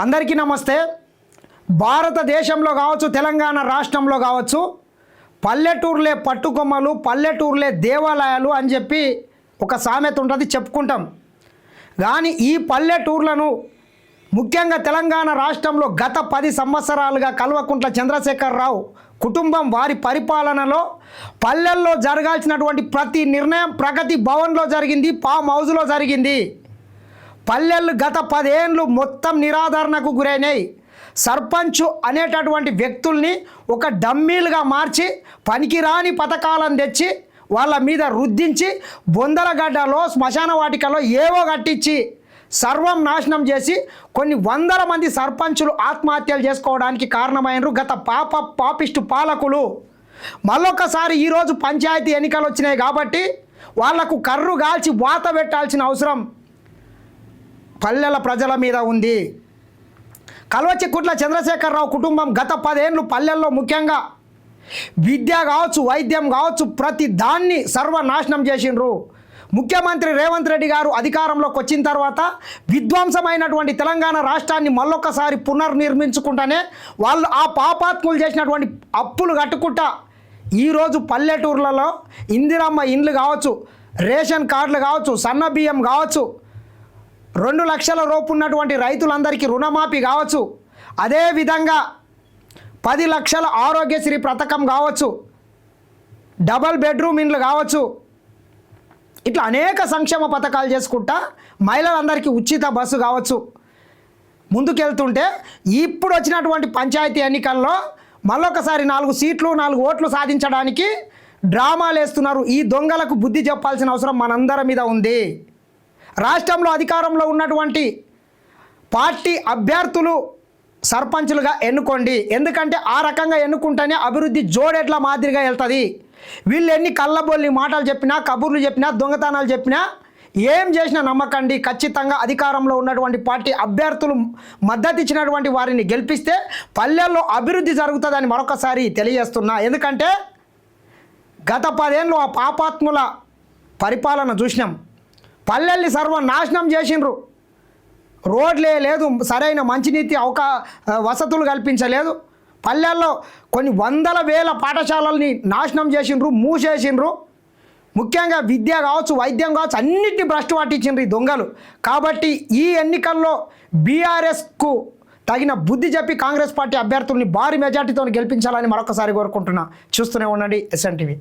అందరికీ నమస్తే. భారతదేశంలో కావచ్చు తెలంగాణ రాష్ట్రంలో కావచ్చు పల్లెటూర్లే పట్టుకొమ్మలు పల్లెటూర్లే దేవాలయాలు అని చెప్పి ఒక సామెత ఉంటుంది చెప్పుకుంటాం. కానీ ఈ పల్లెటూర్లను ముఖ్యంగా తెలంగాణ రాష్ట్రంలో గత పది సంవత్సరాలుగా కల్వకుంట్ల చంద్రశేఖరరావు కుటుంబం వారి పరిపాలనలో పల్లెల్లో జరగాల్సినటువంటి ప్రతి నిర్ణయం ప్రగతి భవన్లో జరిగింది పామ్ హౌస్లో జరిగింది. పల్లెలు గత పదేళ్ళు మొత్తం నిరాదరణకు గురైనాయి. సర్పంచ్ అనేటటువంటి వ్యక్తుల్ని ఒక డమ్మీలుగా మార్చి పనికిరాని పథకాలను తెచ్చి వాళ్ళ మీద రుద్దించి బొందలగడ్డలో శ్మశాన వాటికలో ఏవో కట్టించి సర్వం నాశనం చేసి కొన్ని వందల మంది సర్పంచులు ఆత్మహత్యలు చేసుకోవడానికి కారణమైనరు గత పాప పాపిస్టు పాలకులు. మళ్ళొకసారి ఈరోజు పంచాయతీ ఎన్నికలు వచ్చినాయి కాబట్టి వాళ్ళకు కర్రు గాల్చి వాత పెట్టాల్సిన అవసరం. పల్లెల ప్రజల మీద ఉంది. కల్వచిక్కుట్ల చంద్రశేఖరరావు కుటుంబం గత పదేళ్ళు పల్లెల్లో ముఖ్యంగా విద్య కావచ్చు వైద్యం కావచ్చు ప్రతి దాన్ని సర్వనాశనం చేసిండ్రు. ముఖ్యమంత్రి రేవంత్ రెడ్డి గారు అధికారంలోకి వచ్చిన తర్వాత విధ్వంసమైనటువంటి తెలంగాణ రాష్ట్రాన్ని మళ్ళొక్కసారి పునర్నిర్మించుకుంటానే వాళ్ళు ఆ పాపాత్ములు చేసినటువంటి అప్పులు కట్టుకుంటా ఈరోజు పల్లెటూర్లలో ఇందిరమ్మ ఇండ్లు కావచ్చు రేషన్ కార్డులు కావచ్చు సన్న బియ్యం కావచ్చు రెండు లక్షల రూపు ఉన్నటువంటి రైతులందరికీ రుణమాఫీ కావచ్చు. అదేవిధంగా పది లక్షల ఆరోగ్యశ్రీ పథకం కావచ్చు. డబల్ బెడ్రూమ్ ఇండ్లు కావచ్చు. ఇట్లా అనేక సంక్షేమ పథకాలు చేసుకుంటా మహిళలందరికీ ఉచిత బస్సు కావచ్చు. ముందుకెళ్తుంటే ఇప్పుడు వచ్చినటువంటి పంచాయతీ ఎన్నికల్లో మళ్ళొకసారి నాలుగు సీట్లు నాలుగు ఓట్లు సాధించడానికి డ్రామాలు వేస్తున్నారు ఈ దొంగలకు బుద్ధి చెప్పాల్సిన అవసరం మనందరి మీద ఉంది. రాష్ట్రంలో అధికారంలో ఉన్నటువంటి పార్టీ అభ్యర్థులు సర్పంచులుగా ఎన్నుకోండి. ఎందుకంటే ఆ రకంగా ఎన్నుకుంటేనే అభివృద్ధి జోడెట్ల మాదిరిగా వెళ్తుంది. వీళ్ళు ఎన్ని కళ్ళబొల్లి మాటలు చెప్పినా కబుర్లు చెప్పినా దొంగతనాలు చెప్పినా ఏం చేసినా నమ్మకండి. ఖచ్చితంగా అధికారంలో ఉన్నటువంటి పార్టీ అభ్యర్థులు మద్దతు ఇచ్చినటువంటి వారిని గెలిపిస్తే పల్లెల్లో అభివృద్ధి జరుగుతుందని మరొకసారి తెలియజేస్తున్నా. ఎందుకంటే గత పదేళ్ళు ఆ పాపాత్ముల పరిపాలన చూసినాం. పల్లెల్ని సర్వనాశనం చేసిండ్రు. రోడ్లే లేదు సరైన మంచినీతి అవకా వసతులు కల్పించలేదు. పల్లెల్లో కొన్ని వందల వేల పాఠశాలల్ని నాశనం చేసిండ్రు మూసేసిండ్రు. ముఖ్యంగా విద్య కావచ్చు వైద్యం కావచ్చు అన్నిటిని భ్రష్టు పట్టించిండ్రు ఈ దొంగలు. కాబట్టి ఈ ఎన్నికల్లో బీఆర్ఎస్కు తగిన బుద్ధి చెప్పి కాంగ్రెస్ పార్టీ అభ్యర్థుల్ని భారీ మెజార్టీతో గెలిపించాలని మరొకసారి కోరుకుంటున్నా. చూస్తూనే ఉండండి ఎస్ఎన్టీవీ